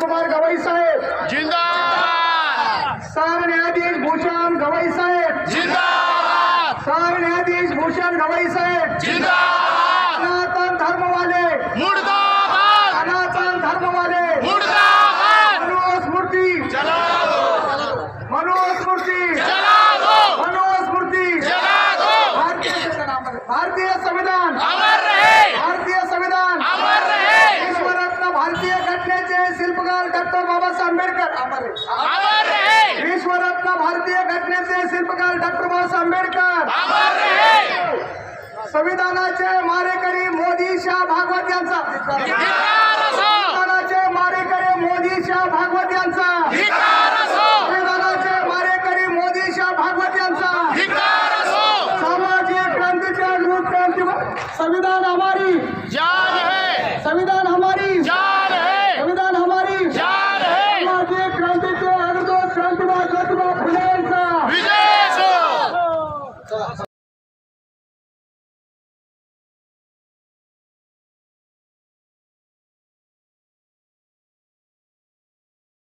कुमार गवई साहेब. जिंदाबाद! सरन्यायाधीश भूषण गवई साहेब. जिंदाबाद! सरन्यायाधीश भूषण गवई साहेब. जिंदाबाद! सनातन धर्मवाले. मुर्दाबाद! सनातन धर्मवाले. मुर्दाबाद! मनोज मूर्ती चला दो मनोज मूर्ती चला मनोज मूर्ती चला भारतीय संविधान. अमर रहे भारतीय संविधान अमर रहे विश्वरत्न भारतीय घटनेचे शिल्पकार डॉक्टर बाबासाहेब आंबेडकर. अमर विश्वरत्न भारतीय घटनेचे शिल्पकार डॉक्टर बाबासाहेब आंबेडकर. संविधानाचे मारेकरी मोदी शाह भागवत यांचा. संविधानाचे मारेकरी मोदी शाह भागवत यांचा. संविधानाचे मारेकरी मोदी शाह भागवत यांचा. सामाजिक क्रांतीच्या क्रांती संविधान जय